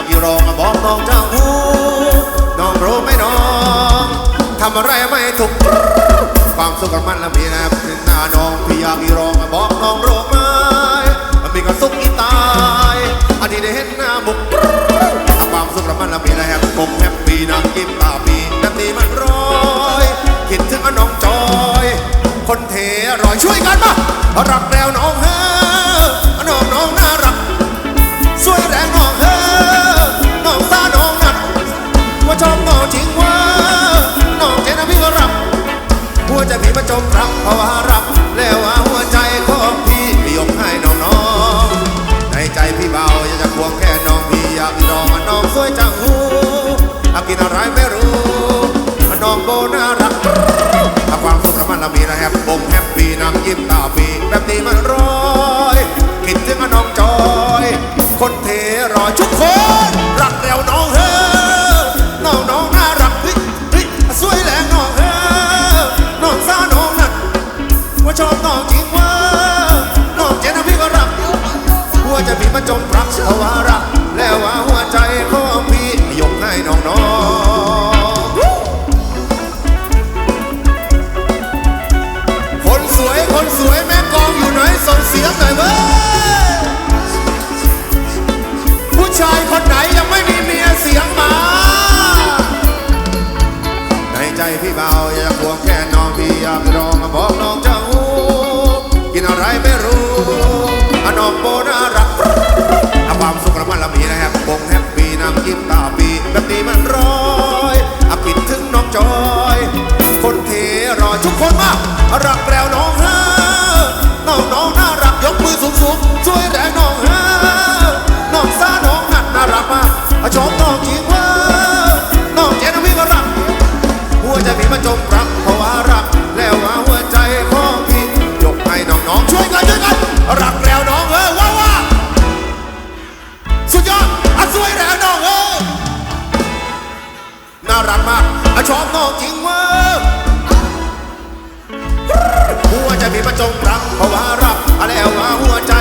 ากอยู่รองบอกน้องเจ้าหูน้องรู้ไหมน้องทำอะไรไม่ถูกความสุขกับมันละมีนะเป็นหน้าน้องพี่อยากอยู่รองบอกน้องรู้ไหมมันมีความสุขอีตายอันนี้ได้เห็นหน้าบุกความสุขกับมันละมีนะแฮปปี้แฮปปี้นางยิ้มตา วใจพี่มาจมรักเพราะว่ารักแล้วว่าหัวใจของพี่พี่ยกให้น้องน้องในใจพี่เบาอยากจะควงแค่น้องพี่อยากพี่น้องน้องสวยจังหูอากินอะไรไม่รู้น้องโบน่ารักถ้าความสุขมันละมีนะแฮปปี้แฮปปี้นางยิ้มตาปีแบบนี้มันร้อยคิดถึงน้องจอย คนเท ชอบน้องจริงว่าน้องเจนพี่ก็รัก หัวจะพี่มาจมปรักเสวารัก แล้วว่าหัวใจของพี่ยกให้น้องน้องคนสวยคนสวยแม่กองอยู่ไหนส่งเสียงหน่อยเว้ยผู้ชายคนไหนยังไม่มีเมียเสียงมา ในใจพี่เบาอยากควงแค่น้องพี่อยากร้องมาบอกน้องจะ ไม่รู้อนอมโบน่ารักเอาความสุขละมันละมีนะแฮปบวงแฮปปี้น้ำยิ้มตาปีแบบนี้มันร้อยอาปิดถึงน้องจอย คนเทรอทุกคนมารักแล้วน้องฮะน้องน้องน่ารักยกมือสูงสูงช่วยแรงน้องารักมากอชอบนอกจริงเว้ยหัวใจมีประจงรังเพราะว่ารักอะไรเอาว่าหัวใจ